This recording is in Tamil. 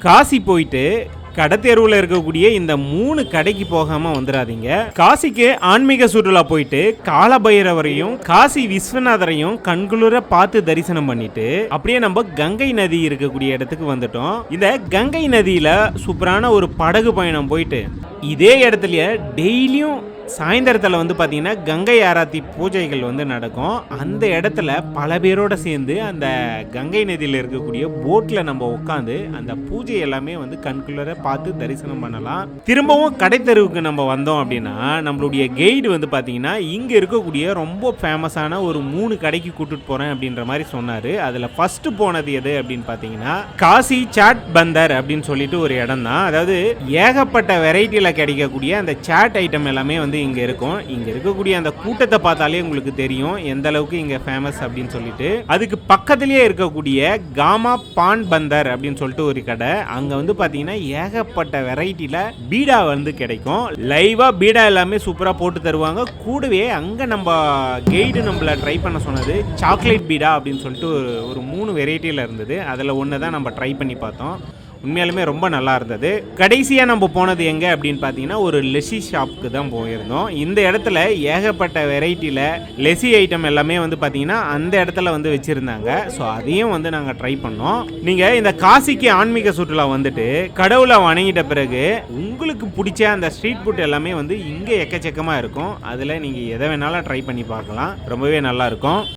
காசி போயிட்டு கடத்தெருவில் இருக்கக்கூடிய இந்த மூணு கடைக்கு போகாம வந்துடாதீங்க காசிக்கு ஆன்மீக சுற்றுலா போயிட்டு காலபைரவரையும் காசி விஸ்வநாதரையும் கண்குளிர பார்த்து தரிசனம் பண்ணிட்டு அப்படியே நம்ம கங்கை நதி இருக்கக்கூடிய இடத்துக்கு வந்துட்டோம். இந்த கங்கை நதியில சூப்பரான ஒரு படகு பயணம் போயிட்டு இதே இடத்துல டெய்லியும் சாயந்தரத்தில் வந்து பார்த்திங்கன்னா கங்கை ஆராத்தி பூஜைகள் வந்து நடக்கும். அந்த இடத்துல பல பேரோட சேர்ந்து அந்த கங்கை நதியில் இருக்கக்கூடிய போட்டில் நம்ம உட்காந்து அந்த பூஜை எல்லாமே வந்து கண்குள்ளர பார்த்து தரிசனம் பண்ணலாம். திரும்பவும் கடை தெருவுக்கு நம்ம வந்தோம் அப்படின்னா நம்மளுடைய கைடு வந்து பார்த்தீங்கன்னா இங்கே இருக்கக்கூடிய ரொம்ப ஃபேமஸான ஒரு மூணு கடைக்கு கூட்டிட்டு போகிறேன் அப்படின்ற மாதிரி சொன்னார். அதில் ஃபஸ்ட்டு போனது எது அப்படின்னு பார்த்தீங்கன்னா காசி சாட் பந்தர் அப்படின்னு சொல்லிட்டு ஒரு இடம் தான் அதாவது ஏகப்பட்ட வெரைட்டியில் கிடைக்கக்கூடிய அந்த சாட் ஐட்டம் எல்லாமே வந்து இங்கே இருக்கும். இங்கே இருக்கக்கூடிய அந்த கூட்டத்தை பார்த்தாலே உங்களுக்கு தெரியும் எந்த அளவுக்கு இங்கே ஃபேமஸ் அப்படின்னு சொல்லிட்டு. அதுக்கு பக்கத்துலேயே இருக்கக்கூடிய காமா பான் பந்தர் அப்படின்னு சொல்லிட்டு ஒரு கடை. அங்கே வந்து பார்த்தீங்கன்னா ஏகப்பட்ட வெரைட்டியில் பீடா வந்து கிடைக்கும். லைவாக பீடா எல்லாமே சூப்பராக போட்டு தருவாங்க. கூடவே அங்கே நம்ம கைடு நம்மள ட்ரை பண்ண சொன்னது சாக்லேட் பீடா அப்படின்னு சொல்லிட்டு ஒரு மூணு வெரைட்டியில் இருந்தது. அதில் ஒன்று தான் நம்ம ட்ரை பண்ணி பார்த்தோம். உண்மையாலுமே ரொம்ப நல்லா இருந்தது. கடைசியாக நம்ம போனது எங்கே அப்படின்னு பார்த்தீங்கன்னா ஒரு லெசி ஷாப்புக்கு தான் போயிருந்தோம். இந்த இடத்துல ஏகப்பட்ட வெரைட்டியில் லெசி ஐட்டம் எல்லாமே வந்து பார்த்தீங்கன்னா அந்த இடத்துல வந்து வச்சுருந்தாங்க. ஸோ அதையும் வந்து நாங்கள் ட்ரை பண்ணோம். நீங்கள் இந்த காசிக்கு ஆன்மீக சுற்றுலா வந்துட்டு கடவுளை வணங்கிட்ட பிறகு உங்களுக்கு பிடிச்ச அந்த ஸ்ட்ரீட் ஃபுட் எல்லாமே வந்து இங்கே எக்கச்சக்கமாக இருக்கும். அதில் நீங்கள் எதை வேணாலும் ட்ரை பண்ணி பார்க்கலாம். ரொம்பவே நல்லாயிருக்கும்